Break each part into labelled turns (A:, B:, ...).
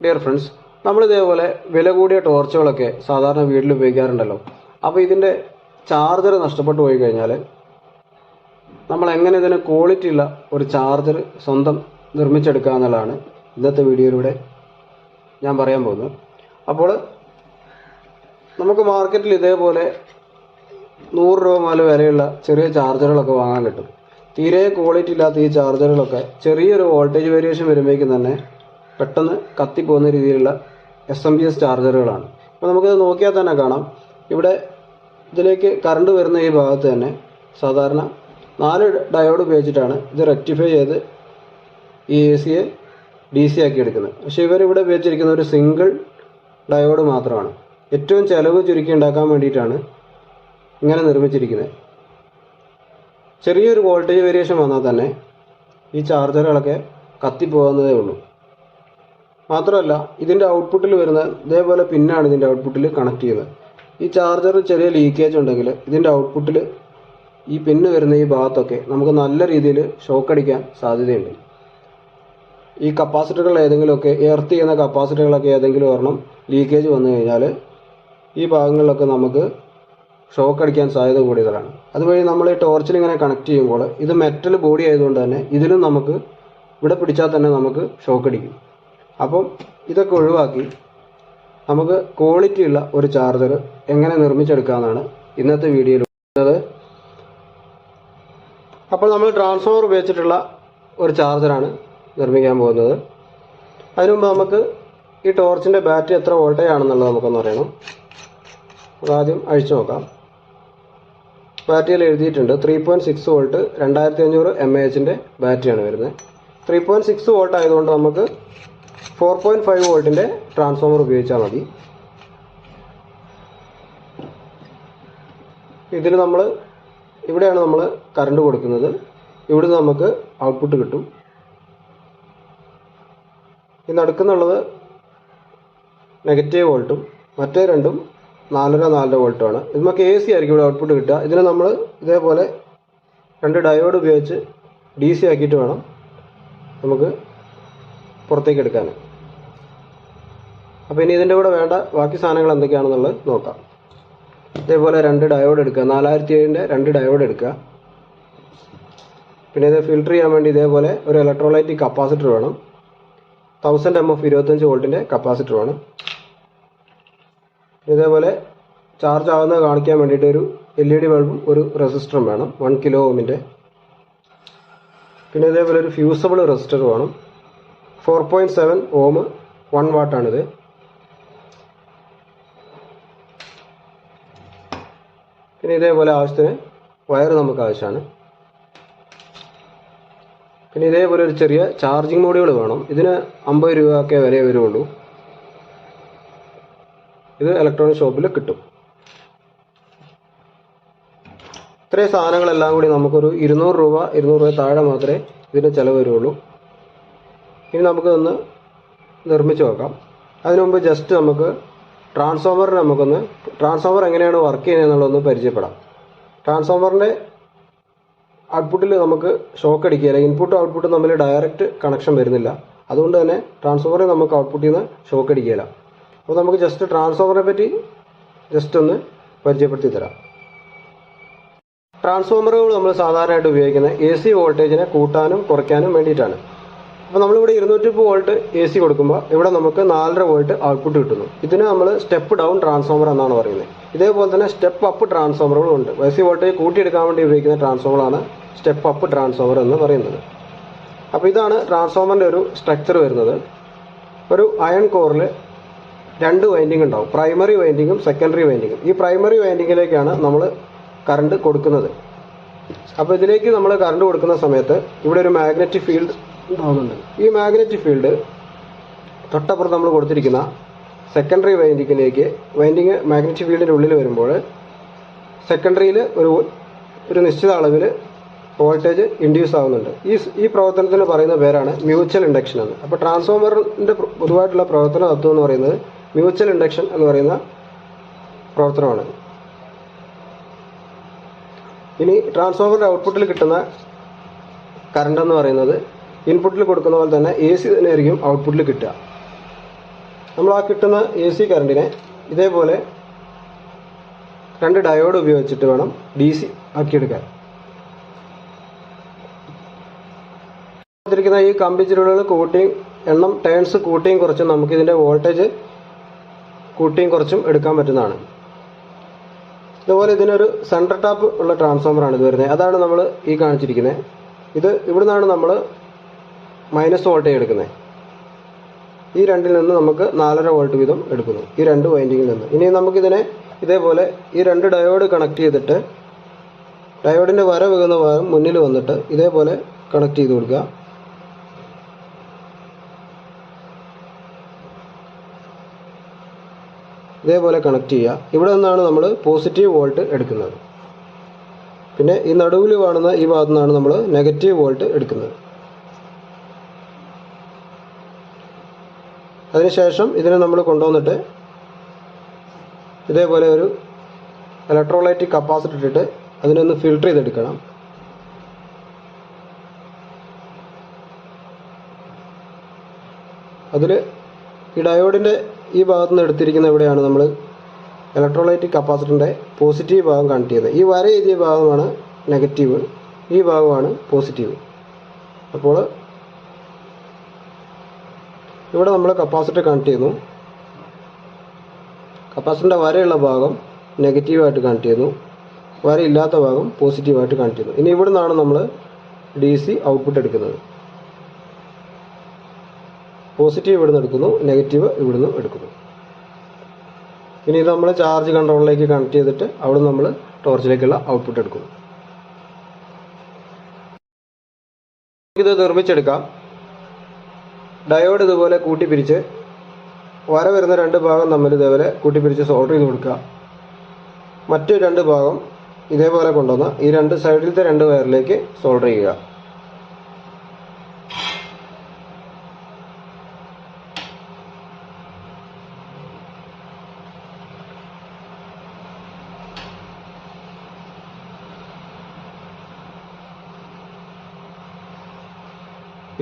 A: Dear friends നമ്മൾ ഇതേപോലെ വില കൂടിയ ടോർച്ചുകളൊക്കെ സാധാരണ വീട്ടിൽ ഉപയോഗിക്കാറുണ്ടല്ലോ. അപ്പോൾ ഇതിന്റെ ചാർജർ നഷ്ടപ്പെട്ടു പോയി കഴിഞ്ഞാൽ നമ്മൾ എങ്ങനെ ഇതിന് ക്വാളിറ്റി ഉള്ള ഒരു ചാർജർ സ്വന്തം നിർമ്മിച്ചെടുക്കുക എന്നുള്ളതാണ് ഇന്നത്തെ വീഡിയോയിലൂടെ ഞാൻ പറയാൻ പോകുന്നത്. അപ്പോൾ നമുക്ക് മാർക്കറ്റിൽ ഇതേപോലെ നൂറ് രൂപ മുതൽ വിലയുള്ള ചെറിയ ചാർജറുകളൊക്കെ വാങ്ങാൻ കിട്ടും. തീരെ ക്വാളിറ്റി ഇല്ലാത്ത ഈ ചാർജറുകളൊക്കെ ചെറിയൊരു വോൾട്ടേജ് വേരിയേഷൻ വരുമ്പോഴേക്കും തന്നെ പെട്ടെന്ന് കത്തിപ്പോകുന്ന രീതിയിലുള്ള എസ് എം ബി എസ് ചാർജറുകളാണ് അപ്പോൾ നമുക്കിത് നോക്കിയാൽ തന്നെ കാണാം. ഇവിടെ ഇതിലേക്ക് കറണ്ട് വരുന്ന ഈ ഭാഗത്ത് തന്നെ സാധാരണ നാല് ഡയോഡ് ഉപയോഗിച്ചിട്ടാണ് ഇത് റെക്ടിഫൈ ചെയ്ത് ഈ എ സിയെ ഡി സി ആക്കി എടുക്കുന്നത്. പക്ഷേ ഇവരിവിടെ ഉപയോഗിച്ചിരിക്കുന്ന ഒരു സിംഗിൾ ഡയോഡ് മാത്രമാണ്. ഏറ്റവും ചിലവ് ചുരുക്കി ഉണ്ടാക്കാൻ വേണ്ടിയിട്ടാണ് ഇങ്ങനെ നിർമ്മിച്ചിരിക്കുന്നത്. ചെറിയൊരു വോൾട്ടേജ് വേരിയേഷൻ വന്നാൽ തന്നെ ഈ ചാർജറുകളൊക്കെ കത്തിപ്പോകുന്നതേ ഉള്ളൂ. മാത്രമല്ല ഇതിന്റെ ഔട്ട്പുട്ടിൽ വരുന്ന ഇതേപോലെ പിന്നാണ് ഇതിന്റെ ഔട്ട്പുട്ടിൽ കണക്ട് ചെയ്യുന്നത്. ഈ ചാർജർ ചെറിയ ലീക്കേജ് ഉണ്ടെങ്കിൽ ഇതിന്റെ ഔട്ട്പുട്ടിൽ ഈ പിന്ന് വരുന്ന ഈ ഭാഗത്തൊക്കെ നമുക്ക് നല്ല രീതിയിൽ ഷോക്ക് അടിക്കാൻ സാധ്യതയുണ്ട്. ഈ കപ്പാസിറ്ററുകൾ ഏതെങ്കിലുമൊക്കെ എർത്ത് ചെയ്യുന്ന കപ്പാസിറ്ററുകളൊക്കെ ഏതെങ്കിലും ഒരെണ്ണം ലീക്കേജ് വന്നു കഴിഞ്ഞാൽ ഈ ഭാഗങ്ങളിലൊക്കെ നമുക്ക് ഷോക്ക് അടിക്കാൻ സാധ്യത കൂടിയതാണ്. അതുവഴി നമ്മൾ ഈ ടോർച്ചിൽ ഇങ്ങനെ കണക്ട് ചെയ്യുമ്പോൾ ഇത് മെറ്റൽ ബോഡി ആയതുകൊണ്ട് തന്നെ ഇതിലും നമുക്ക് ഇവിടെ പിടിച്ചാൽ തന്നെ നമുക്ക് ഷോക്ക് അടിക്കും. അപ്പം ഇതൊക്കെ ഒഴിവാക്കി നമുക്ക് ക്വാളിറ്റി ഉള്ള ഒരു ചാർജർ എങ്ങനെ നിർമ്മിച്ചെടുക്കാമെന്നാണ് ഇന്നത്തെ വീഡിയോയിൽ ഉള്ളത്. അപ്പോൾ നമ്മൾ ട്രാൻസ്ഫോമർ ഉപയോഗിച്ചിട്ടുള്ള ഒരു ചാർജറാണ് നിർമ്മിക്കാൻ പോകുന്നത്. അതിനു മുമ്പ് നമുക്ക് ഈ ടോർച്ചിന്റെ ബാറ്ററി എത്ര വോൾട്ടേജ് ആണെന്നുള്ളത് നമുക്കൊന്ന് അറിയണം. ആദ്യം അഴിച്ചു നോക്കാം. ബാറ്ററിയിൽ എഴുതിയിട്ടുണ്ട് ത്രീ പോയിന്റ് സിക്സ് വോൾട്ട് രണ്ടായിരത്തി അഞ്ഞൂറ് എം എ എച്ചിന്റെ ബാറ്ററിയാണ് വരുന്നത്. ത്രീ പോയിന്റ് സിക്സ് വോൾട്ട് ആയതുകൊണ്ട് നമുക്ക് ഫോർ പോയിന്റ് ഫൈവ് വോൾട്ടിന്റെ ട്രാൻസ്ഫോമർ ഉപയോഗിച്ചാൽ മതി. ഇതിൽ നമ്മൾ ഇവിടെയാണ് നമ്മൾ കറണ്ട് കൊടുക്കുന്നത്. ഇവിടെ നമുക്ക് ഔട്ട്പുട്ട് കിട്ടും. ഈ നടക്കുന്നുള്ളത് നെഗറ്റീവ് വോൾട്ടും മറ്റേ രണ്ടും നാലര നാലര വോൾട്ടുമാണ്. ഇത് നമുക്ക് എ സി ആയിരിക്കും ഇവിടെ ഔട്ട്പുട്ട് കിട്ടുക. ഇതിന് നമ്മൾ ഇതേപോലെ രണ്ട് ഡയോഡ് ഉപയോഗിച്ച് ഡി സി ആക്കിയിട്ട് വേണം നമുക്ക് പുറത്തേക്ക് എടുക്കാൻ അപ്പോൾ ഇനി ഇതിന്റെ കൂടെ വേണ്ട ബാക്കി സാധനങ്ങൾ എന്തൊക്കെയാണെന്നുള്ളത് നോക്കാം. ഇതേപോലെ രണ്ട് ഡയോഡ് എടുക്കുക. നാലായിരത്തി ഏഴിന്റെ രണ്ട് ഡയോഡ് എടുക്കുക. പിന്നെ ഇത് ഫിൽട്ടർ ചെയ്യാൻ വേണ്ടി ഇതേപോലെ ഒരു ഇലക്ട്രോലൈറ്റിക് കപ്പാസിറ്റർ വേണം. തൗസൻഡ് എം എഫ് ഇരുപത്തഞ്ച് വോൾട്ടിന്റെ കപ്പാസിറ്റർ വേണം. ഇതേപോലെ ചാർജ് ആവുന്നത് കാണിക്കാൻ വേണ്ടിയിട്ട് ഒരു എൽ ഇ ഡി ബൾബും ഒരു റെസിസ്റ്ററും വേണം. വൺ കിലോ ഓമിന്റെ പിന്നെ ഇതേപോലെ ഒരു ഫ്യൂസബിൾ റെസിസ്റ്റർ വേണം. Four point seven ohm one വാട്ടാണിത് പിന്നെ ഇതേപോലെ ആവശ്യത്തിന് വയർ നമുക്ക് ആവശ്യമാണ്. പിന്നെ ഇതേപോലെ ഒരു ചെറിയ ചാർജിങ് മോഡുകൾ വേണം. ഇതിന് അമ്പത് രൂപ ഒക്കെ വില വരുള്ളൂ ഇത് ഇലക്ട്രോണിക് ഷോപ്പിൽ കിട്ടും. ഇത്രയും സാധനങ്ങളെല്ലാം കൂടി നമുക്കൊരു ഇരുന്നൂറ് രൂപ ഇരുന്നൂറ് രൂപ താഴെ മാത്രമേ ഇതിന്റെ ചിലവ് വരുള്ളൂ ഇനി നമുക്ക് ഒന്ന് നിർമ്മിച്ച് നോക്കാം. അതിനു മുമ്പ് ജസ്റ്റ് നമുക്ക് ട്രാൻസ്ഫോമറിന് നമുക്കൊന്ന് ട്രാൻസ്ഫോമർ എങ്ങനെയാണ് വർക്ക് ചെയ്യുന്നത് എന്നുള്ളതൊന്ന് പരിചയപ്പെടാം. ട്രാൻസ്ഫോമറിന്റെ ഔട്ട്പുട്ടിൽ നമുക്ക് ഷോക്ക് അടിക്കുക അല്ലെങ്കിൽ ഇൻപുട്ടും ഔട്ട്പുട്ടും തമ്മിൽ ഡയറക്റ്റ് കണക്ഷൻ വരുന്നില്ല. അതുകൊണ്ട് തന്നെ ട്രാൻസ്ഫോമറിൽ നമുക്ക് ഔട്ട്പുട്ടിൽ നിന്ന് ഷോക്ക് അടിക്കുകയില്ല. അപ്പോൾ നമുക്ക് ജസ്റ്റ് ട്രാൻസ്ഫോമറിനെ പറ്റി ജസ്റ്റ് ഒന്ന് പരിചയപ്പെടുത്തി തരാം. ട്രാൻസ്ഫോമറുകൾ നമ്മൾ സാധാരണയായിട്ട് ഉപയോഗിക്കുന്നത് എ സി വോൾട്ടേജിനെ കൂട്ടാനും കുറയ്ക്കാനും വേണ്ടിയിട്ടാണ്. അപ്പോൾ നമ്മളിവിടെ ഇരുന്നൂറ്റി വോൾട്ട് എ സി കൊടുക്കുമ്പോൾ ഇവിടെ നമുക്ക് നാലര വോൾട്ട് ഔട്ട്പുട്ട് കിട്ടുന്നു. ഇതിന് നമ്മൾ സ്റ്റെപ്പ് ഡൗൺ ട്രാൻസ്ഫോമർ എന്നാണ് പറയുന്നത്. ഇതേപോലെ തന്നെ സ്റ്റെപ്പ് അപ്പ് ട്രാൻസ്ഫോമറുകളും ഉണ്ട്. എ സി വോൾട്ടേജ് കൂട്ടിയെടുക്കാൻ വേണ്ടി ഉപയോഗിക്കുന്ന ട്രാൻസ്ഫോമറാണ് സ്റ്റെപ്പ് അപ്പ് ട്രാൻസ്ഫോമർ എന്ന് പറയുന്നത്. അപ്പോൾ ഇതാണ് ട്രാൻസ്ഫോമറിന്റെ ഒരു സ്ട്രക്ചർ വരുന്നത്. ഒരു അയൺ കോറിൽ രണ്ട് വൈൻഡിങ് ഉണ്ടാവും. പ്രൈമറി വൈൻഡിങ്ങും സെക്കൻഡറി വൈൻഡിങ്ങും ഈ പ്രൈമറി വൈൻഡിങ്ങിലേക്കാണ് നമ്മൾ കറണ്ട് കൊടുക്കുന്നത്. അപ്പോൾ ഇതിലേക്ക് നമ്മൾ കറണ്ട് കൊടുക്കുന്ന സമയത്ത് ഇവിടെ ഒരു മാഗ്നറ്റിക് ഫീൽഡ് ഉണ്ടാകുന്നുണ്ട് ഈ മാഗ്നറ്റിക് ഫീൽഡ് തൊട്ടപ്പുറത്ത് നമ്മൾ കൊടുത്തിരിക്കുന്ന സെക്കൻഡറി വൈൻഡിങ്ങിലേക്ക് വൈൻഡിങ് മാഗ്നറ്റിക് ഫീൽഡിന്റെ ഉള്ളിൽ വരുമ്പോൾ സെക്കൻഡറിയിൽ ഒരു ഒരു നിശ്ചിത അളവിൽ വോൾട്ടേജ് ഇൻഡ്യൂസ് ആവുന്നുണ്ട്. ഈ ഈ പ്രവർത്തനത്തിന് പറയുന്ന പേരാണ് മ്യൂച്വൽ ഇൻഡക്ഷൻ എന്ന്. അപ്പോൾ ട്രാൻസ്ഫോമറിന്റെ പൊതുവായിട്ടുള്ള പ്രവർത്തന തത്വം എന്ന് പറയുന്നത് മ്യൂച്വൽ ഇൻഡക്ഷൻ എന്ന് പറയുന്ന പ്രവർത്തനമാണ്. ഇനി ട്രാൻസ്ഫോമറിന്റെ ഔട്ട്പുട്ടിൽ കിട്ടുന്ന കറണ്ട് എന്ന് പറയുന്നത് ഇൻപുട്ടിൽ കൊടുക്കുന്ന പോലെ തന്നെ എ സി തന്നെയായിരിക്കും ഔട്ട്പുട്ടിൽ കിട്ടുക. നമ്മൾ ആ കിട്ടുന്ന എ സി കറണ്ടിനെ ഇതേപോലെ രണ്ട് ഡയോഡ് ഉപയോഗിച്ചിട്ട് വേണം ഡി സി ആക്കിയെടുക്കാൻ. ിരിക്കുന്ന ഈ കമ്പി ചുരുളുകൾ കൂട്ടിയും എണ്ണം ടേൺസ് കൂട്ടിയും കുറച്ചും നമുക്ക് ഇതിന്റെ വോൾട്ടേജ് കൂട്ടിയും കുറച്ചും എടുക്കാൻ പറ്റുന്നതാണ്. ഇതുപോലെ ഇതിനൊരു സെൻട്രൽ ടാപ്പ് ഉള്ള ട്രാൻസ്ഫോമറാണ് ഇത് വരുന്നത്. അതാണ് നമ്മൾ ഈ കാണിച്ചിരിക്കുന്നത്. ഇത് ഇവിടുന്നാണ് നമ്മൾ മൈനസ് വോൾട്ടേജ് എടുക്കുന്നത് ഈ രണ്ടിൽ നിന്ന് നമുക്ക് നാലര വോൾട്ട് വീതം എടുക്കുന്നു. ഈ രണ്ട് വൈൻഡിങ്ങിൽ നിന്ന്. ഇനി നമുക്കിതിനെ ഇതേപോലെ ഈ രണ്ട് ഡയോഡ് കണക്ട് ചെയ്തിട്ട് ഡയോഡിന്റെ വര വീകുന്ന ഭാഗം മുന്നിൽ വന്നിട്ട് ഇതേപോലെ കണക്ട് ചെയ്ത് കൊടുക്കുക. ഇതേപോലെ കണക്ട് ചെയ്യുക. ഇവിടെ നിന്നാണ് നമ്മൾ പോസിറ്റീവ് വോൾട്ട് എടുക്കുന്നത്. പിന്നെ ഈ നടുവിൽ കാണുന്ന ഈ ഭാഗത്തു നിന്നാണ് നമ്മൾ നെഗറ്റീവ് വോൾട്ട് എടുക്കുന്നത്. അതിനുശേഷം ഇതിനെ നമ്മൾ കൊണ്ടുവന്നിട്ട് ഇതേപോലെ ഒരു ഇലക്ട്രോലൈറ്റിക് കപ്പാസിറ്റർ ഇട്ടിട്ട് അതിനൊന്ന് ഫിൽട്ടർ ചെയ്തെടുക്കണം. അതിൽ ഈ ഡയോഡിന്റെ ഈ ഭാഗത്ത് നിന്ന് എടുത്തിരിക്കുന്ന എവിടെയാണ് നമ്മൾ ഇലക്ട്രോലൈറ്റിക് കപ്പാസിറ്ററിന്റെ പോസിറ്റീവ് ഭാഗം കണക്ട് ചെയ്തത് ഈ വര എഴുതിയ ഭാഗമാണ് നെഗറ്റീവ് ഈ ഭാഗമാണ് പോസിറ്റീവ് അപ്പോൾ ഇവിടെ നമ്മൾ കപ്പാസിറ്റർ കണക്ട് ചെയ്യുന്നു. കപ്പാസിറ്ററിന്റെ വരെയുള്ള ഭാഗം നെഗറ്റീവായിട്ട് കണക്ട് ചെയ്യുന്നു. വരയില്ലാത്ത ഭാഗം പോസിറ്റീവായിട്ട് കണക്ട് ചെയ്യുന്നു. ഇനി ഇവിടെ നിന്നാണ് നമ്മൾ ഡി സി ഔട്ട്പുട്ട് എടുക്കുന്നത്. പോസിറ്റീവ് ഇവിടുന്ന് എടുക്കുന്നു നെഗറ്റീവ് ഇവിടുന്ന് എടുക്കുന്നു. ഇനി ഇത് നമ്മൾ ചാർജ് കൺട്രോളിലേക്ക് കണക്ട് ചെയ്തിട്ട് അവിടെ നമ്മൾ ടോർച്ചിലേക്കുള്ള ഔട്ട്പുട്ട് എടുക്കുന്നു. ഇത് നിർമ്മിച്ചെടുക്കാം. ഡയോഡ് ഇതുപോലെ കൂട്ടിപ്പിരിച്ച് വര വരുന്ന രണ്ട് ഭാഗം തമ്മിൽ ഇതേപോലെ കൂട്ടിപ്പിരിച്ച് സോൾഡർ ചെയ്ത് കൊടുക്കുക. മറ്റു രണ്ട് ഭാഗം ഇതേപോലെ കൊണ്ടുവന്ന് ഈ രണ്ട് സൈഡിലത്തെ രണ്ട് വയറിലേക്ക് സോൾഡർ ചെയ്യുക.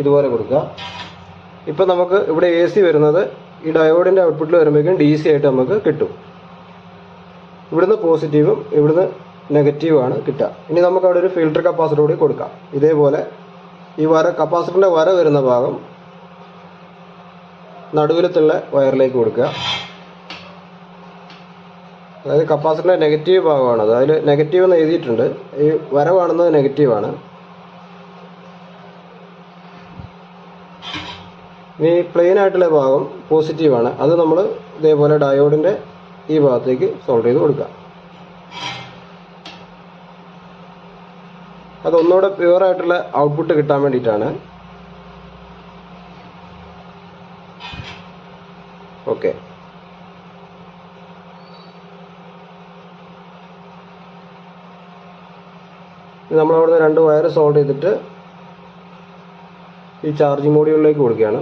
A: ഇതുപോലെ കൊടുക്കുക. ഇപ്പം നമുക്ക് ഇവിടെ എ സി വരുന്നത് ഈ ഡയോഡിന്റെ ഔട്ട്പുട്ടിൽ വരുമ്പോഴേക്കും ഡി സി ആയിട്ട് നമുക്ക് കിട്ടും. ഇവിടുന്ന് പോസിറ്റീവും ഇവിടുന്ന് നെഗറ്റീവാണ് കിട്ടുക. ഇനി നമുക്ക് അവിടെ ഒരു ഫിൽട്ടർ കപ്പാസിറ്റർ കൂടി കൊടുക്കാം. ഇതേപോലെ ഈ വര കപ്പാസിറ്ററിന്റെ വര വരുന്ന ഭാഗം നടുവിലത്തുള്ള വയറിലേക്ക് കൊടുക്കുക. അതായത് കപ്പാസിറ്ററിന്റെ നെഗറ്റീവ് ഭാഗമാണത് അത് അതിൽ നെഗറ്റീവ് എന്ന് എഴുതിയിട്ടുണ്ട്. ഈ വര കാണുന്നത് നെഗറ്റീവാണ് ഇനി പ്ലെയിൻ ആയിട്ടുള്ള ഭാഗം പോസിറ്റീവാണ് അത് നമ്മൾ ഇതേപോലെ ഡയോഡിന്റെ ഈ ഭാഗത്തേക്ക് സോൾവ് ചെയ്ത് കൊടുക്കുക. അതൊന്നുകൂടെ പ്യുവർ ആയിട്ടുള്ള ഔട്ട്പുട്ട് കിട്ടാൻ വേണ്ടിയിട്ടാണ്. ഓക്കെ നമ്മളവിടുന്ന് രണ്ട് വയർ സോൾവ് ചെയ്തിട്ട് ഈ ചാർജിംഗ് മോഡ്യൂളിലേക്ക് കൊടുക്കുകയാണ്.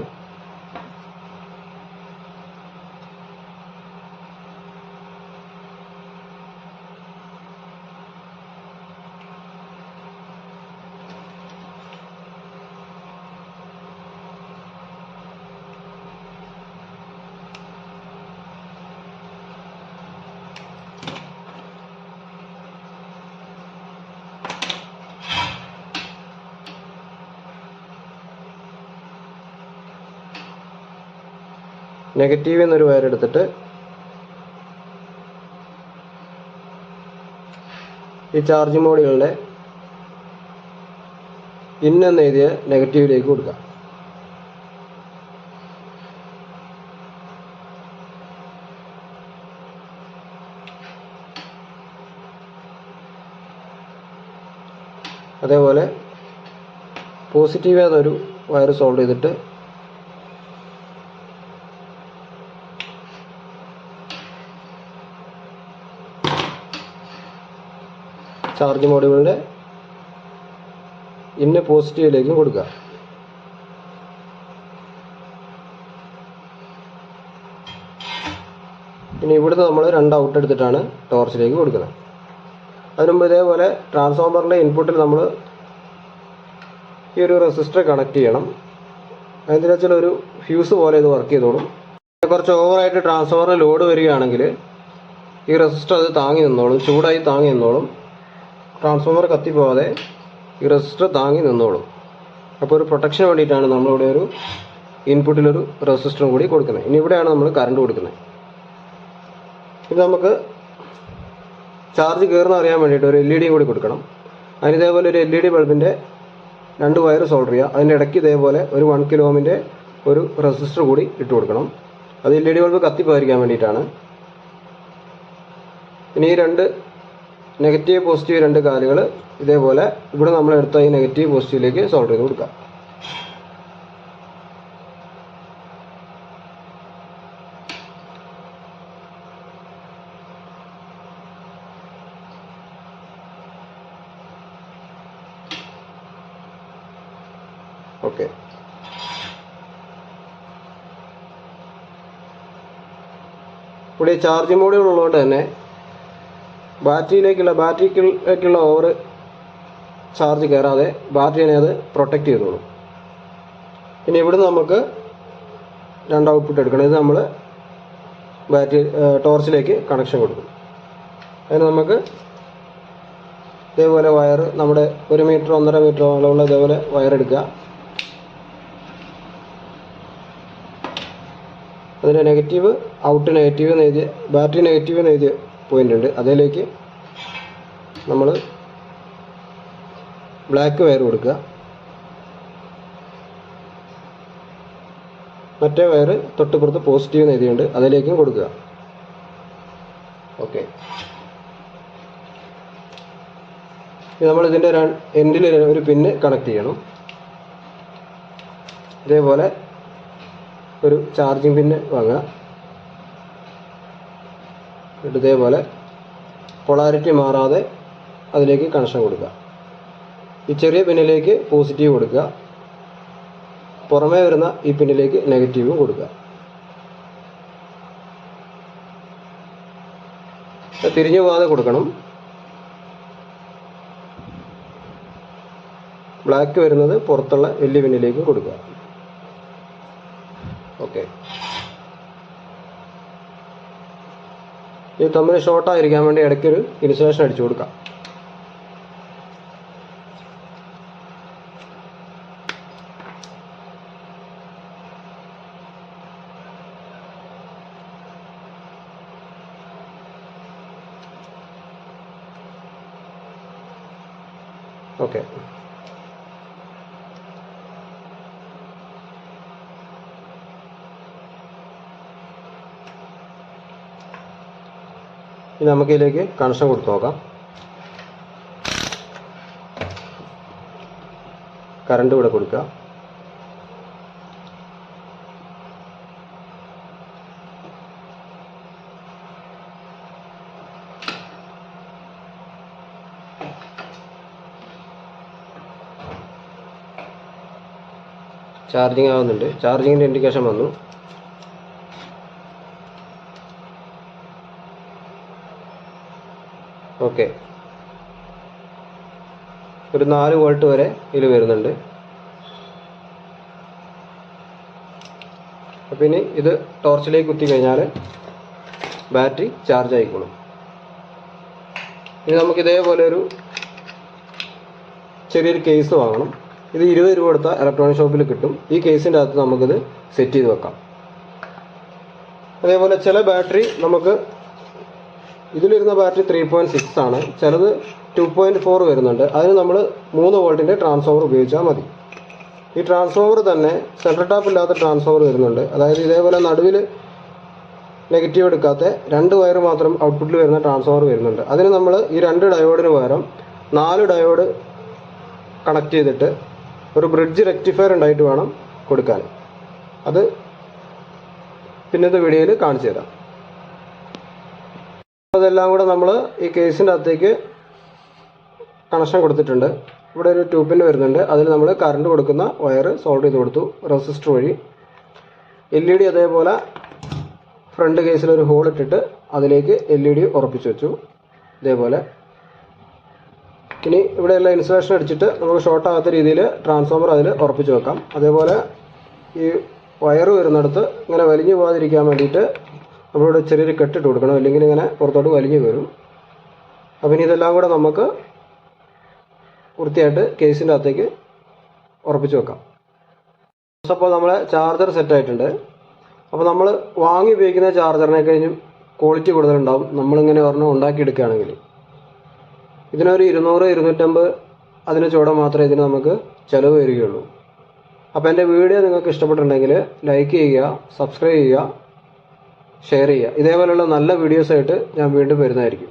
A: നെഗറ്റീവ് എന്നൊരു വയർ എടുത്തിട്ട് ഈ ചാർജ് മോഡുകളുടെ ഇന്നെന്ന് എഴുതിയ നെഗറ്റീവിലേക്ക് കൊടുക്കുക. അതേപോലെ പോസിറ്റീവ് എന്നൊരു വയർ സോൾവ് ചെയ്തിട്ട് ചാർജ് മോഡുകളുടെ ഇന്ന പോസിറ്റീവിലേക്കും കൊടുക്കുക ഇനി ഇവിടുന്ന് നമ്മൾ രണ്ട് ഔട്ട് എടുത്തിട്ടാണ് ടോർച്ചിലേക്ക് കൊടുക്കുന്നത് അതിനുമുമ്പ് ഇതേപോലെ ട്രാൻസ്ഫോമറിന്റെ ഇൻപുട്ടിൽ നമ്മൾ ഈ ഒരു റെസിസ്റ്റർ കണക്ട് ചെയ്യണം. അതിന്റെ വെച്ചാൽ ഒരു ഫ്യൂസ് പോലെ ഇത് വർക്ക് ചെയ്തോളും. കുറച്ച് ഓവറായിട്ട് ട്രാൻസ്ഫോമറിന് ലോഡ് വരികയാണെങ്കിൽ ഈ റെസിസ്റ്റർ അത് താങ്ങി നിന്നോളും ചൂടായി താങ്ങി നിന്നോളും. ട്രാൻസ്ഫോമർ കത്തിപ്പോവാതെ ഈ റെസിസ്റ്റർ താങ്ങി നിന്നോളും. അപ്പോൾ ഒരു പ്രൊട്ടക്ഷന് വേണ്ടിയിട്ടാണ് നമ്മളിവിടെ ഒരു ഇൻപുട്ടിലൊരു റെസിസ്റ്ററും കൂടി കൊടുക്കുന്നത്. ഇനി ഇവിടെയാണ് നമ്മൾ കറണ്ട് കൊടുക്കുന്നത്. ഇത് നമുക്ക് ചാർജ് കയറുന്ന അറിയാൻ വേണ്ടിയിട്ട് ഒരു എൽ ഇ ഡിയും കൂടി കൊടുക്കണം. അതിന് ഇതേപോലെ ഒരു എൽ ഇ ഡി ബൾബിന്റെ രണ്ട് വയർ സോൾഡർ ചെയ്യുക. അതിന്റെ ഇടയ്ക്ക് ഇതേപോലെ ഒരു വൺ കിലോമിന്റെ ഒരു റെസിസ്റ്റർ കൂടി ഇട്ട് കൊടുക്കണം. അത് എൽ ഇ ഡി ബൾബ് കത്തിപ്പോയിരിക്കാൻ വേണ്ടിയിട്ടാണ്. ഇനി ഈ രണ്ട് നെഗറ്റീവ് പോസിറ്റീവ് രണ്ട് കാലുകൾ ഇതേപോലെ ഇവിടെ നമ്മൾ എടുത്ത ഈ നെഗറ്റീവ് പോസിറ്റീവിലേക്ക് സോൾവ് ചെയ്ത് കൊടുക്കാം. ഓക്കെ ഇവിടെ ചാർജ് മോഡുകൾ ഉള്ളതുകൊണ്ട് തന്നെ ബാറ്ററിയിലേക്കുള്ള ബാറ്ററിക്കുള്ള ഓവർ ചാർജ് കയറാതെ ബാറ്ററിനെ അത് പ്രൊട്ടക്റ്റ് ചെയ്തോളും. ഇനി ഇവിടെ നമുക്ക് രണ്ട് ഔട്ട്പുട്ട് എടുക്കണം. ഇത് നമ്മൾ ബാറ്ററി ടോർച്ചിലേക്ക് കണക്ഷൻ കൊടുക്കും. അതിന് നമുക്ക് ഇതേപോലെ വയർ നമ്മുടെ ഒരു മീറ്റർ ഒന്നര മീറ്റർ അളവുള്ള ഇതേപോലെ വയർ എടുക്കുക. അതിന്റെ നെഗറ്റീവ് ഔട്ട് നെഗറ്റീവ് എന്ന് എഴുതി ബാറ്ററി നെഗറ്റീവ് എന്ന് എഴുതിയ പോയിന്റ് ഉണ്ട്. അതിലേക്ക് നമ്മൾ ബ്ലാക്ക് വയർ കൊടുക്കുക. മറ്റേ വയർ തൊട്ടുപുറത്ത് പോസിറ്റീവ് എന്ന് എഴുതിയുണ്ട് അതിലേക്കും കൊടുക്കുക. ഓക്കെ നമ്മൾ ഇതിന്റെ എൻഡിൽ ഒരു പിന്ന് കണക്ട് ചെയ്യണം. ഇതേപോലെ ഒരു ചാർജിങ് പിന്ന് വാങ്ങുക. ഇതേപോലെ പൊളാരിറ്റി മാറാതെ അതിലേക്ക് കണക്ഷൻ കൊടുക്കുക. ഈ ചെറിയ പിന്നിലേക്ക് പോസിറ്റീവ് കൊടുക്കുക. പുറമേ വരുന്ന ഈ പിന്നിലേക്ക് നെഗറ്റീവും കൊടുക്കുക. തിരിഞ്ഞു പോകാതെ കൊടുക്കണം. ബ്ലാക്ക് വരുന്നത് പുറത്തുള്ള വലിയ പിന്നിലേക്ക് കൊടുക്കുക. ഓക്കെ ഇത് തമ്മിൽ ഷോർട്ടായിരിക്കാൻ വേണ്ടി ഇടയ്ക്കൊരു ഇൻസുലേഷൻ അടിച്ചു കൊടുക്കാം. ഓക്കെ ഇനി നമുക്ക് ഇതിലേക്ക് കണക്ഷൻ കൊടുത്തു നോക്കാം. കറണ്ട് ഇവിടെ കൊടുക്കുക. ചാർജിങ് ആവുന്നുണ്ട്. ചാർജിങ്ങിന്റെ ഇൻഡിക്കേഷൻ വന്നു. ഓക്കെ. ഒരു നാല് വോൾട്ട് വരെ ഇതിൽ വരുന്നുണ്ട്. അപ്പം ഇനി ഇത് ടോർച്ചിലേക്ക് കുത്തി കഴിഞ്ഞാൽ ബാറ്ററി ചാർജ് ആയിക്കോളും. ഇനി നമുക്ക് ഇതേപോലെ ഒരു ചെറിയൊരു കേസ് വാങ്ങണം. ഇത് ഇരുപത് രൂപ കൊടുത്താൽ ഇലക്ട്രോണിക് ഷോപ്പിൽ കിട്ടും. ഈ കേസിന്റെ അകത്ത് നമുക്കിത് സെറ്റ് ചെയ്ത് വെക്കാം. അതേപോലെ ചില ബാറ്ററി നമുക്ക് ഇതിലിരുന്ന ബാറ്ററി ത്രീ പോയിന്റ് സിക്സ് ആണ്. ചിലത് ടു പോയിന്റ് ഫോർ വരുന്നുണ്ട്. അതിന് നമ്മൾ മൂന്ന് വോൾട്ടിന്റെ ട്രാൻസ്ഫോമർ ഉപയോഗിച്ചാൽ മതി. ഈ ട്രാൻസ്ഫോമർ തന്നെ സെൻട്രൽ ടാപ്പ് ഇല്ലാത്ത ട്രാൻസ്ഫോമർ വരുന്നുണ്ട്. അതായത് ഇതേപോലെ നടുവിൽ നെഗറ്റീവ് എടുക്കാത്ത രണ്ട് വയർ മാത്രം ഔട്ട്പുട്ടിൽ വരുന്ന ട്രാൻസ്ഫോമർ വരുന്നുണ്ട്. അതിന് നമ്മൾ ഈ രണ്ട് ഡയോഡിന് പകരം നാല് ഡയോഡ് കണക്ട് ചെയ്തിട്ട് ഒരു ബ്രിഡ്ജ് റെക്ടിഫയർ ഉണ്ടായിട്ട് വേണം കൊടുക്കാൻ. അത് പിന്നത്തെ വീഡിയോയിൽ കാണിച്ചു തരാം. അതെല്ലാം കൂടെ നമ്മൾ ഈ കേസിന്റെ അകത്തേക്ക് കണക്ഷൻ കൊടുത്തിട്ടുണ്ട്. ഇവിടെ ഒരു ട്യൂബിന് വരുന്നുണ്ട്. അതിൽ നമ്മൾ കറണ്ട് കൊടുക്കുന്ന വയർ സോൾവ് ചെയ്ത് കൊടുത്തു. റെസിസ്റ്റർ വഴി. എൽ ഇ ഡി അതേപോലെ ഫ്രണ്ട് കേസിൽ ഒരു ഹോൾ ഇട്ടിട്ട് അതിലേക്ക് എൽ ഇ ഡി ഉറപ്പിച്ച് വെച്ചു. ഇതേപോലെ. ഇനി ഇവിടെ എല്ലാം ഇൻസുലേഷൻ അടിച്ചിട്ട് നമുക്ക് ഷോർട്ട് ആകാത്ത രീതിയിൽ ട്രാൻസ്ഫോമർ അതിൽ ഉറപ്പിച്ച് വെക്കാം. അതേപോലെ ഈ വയറ് വരുന്നിടത്ത് ഇങ്ങനെ വലിഞ്ഞു പോകാതിരിക്കാൻ വേണ്ടിയിട്ട് നമ്മളിവിടെ ചെറിയൊരു കെട്ടിട്ട് കൊടുക്കണം. അല്ലെങ്കിൽ ഇങ്ങനെ പുറത്തോട്ട് വലിഞ്ഞു വരും അപ്പം ഇനി ഇതെല്ലാം കൂടെ നമുക്ക് വൃത്തിയായിട്ട് കേസിന്റെ അകത്തേക്ക് ഉറപ്പിച്ച് വെക്കാം. അപ്പോൾ നമ്മളെ ചാർജർ സെറ്റ് ആയിട്ടുണ്ട്. അപ്പോൾ നമ്മൾ വാങ്ങി ഉപയോഗിക്കുന്ന ചാർജറിനെ കഴിഞ്ഞും ക്വാളിറ്റി കൂടുതലുണ്ടാവും. നമ്മളിങ്ങനെ ഒരെണ്ണം ഉണ്ടാക്കിയെടുക്കുകയാണെങ്കിൽ. ഇതിനൊരു ഇരുന്നൂറ് ഇരുന്നൂറ്റമ്പത് അതിന് ചുവടെ മാത്രമേ ഇതിന് നമുക്ക് ചിലവ് വരികയുള്ളൂ. അപ്പോൾ എന്റെ വീഡിയോ നിങ്ങൾക്ക് ഇഷ്ടപ്പെട്ടിട്ടുണ്ടെങ്കിൽ ലൈക്ക് ചെയ്യുക സബ്സ്ക്രൈബ് ചെയ്യുക ഷെയർ ചെയ്യുക. ഇതേപോലെയുള്ള നല്ല വീഡിയോസായിട്ട് ഞാൻ വീണ്ടും വരുന്നതായിരിക്കും.